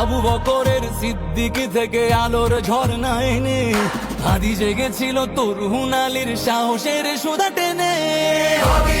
আবু বকরের সিদ্দিক থেকে আলোর ঝর্ণা এনে হাদি জেগেছিল তোর আলীর সাহসের সুদা টেনে। হাদি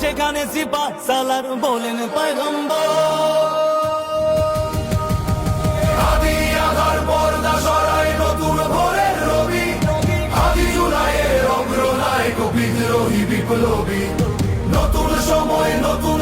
সেখানে সিপা সালার বলেন বিপ্লবী। নতুন সময় নতুন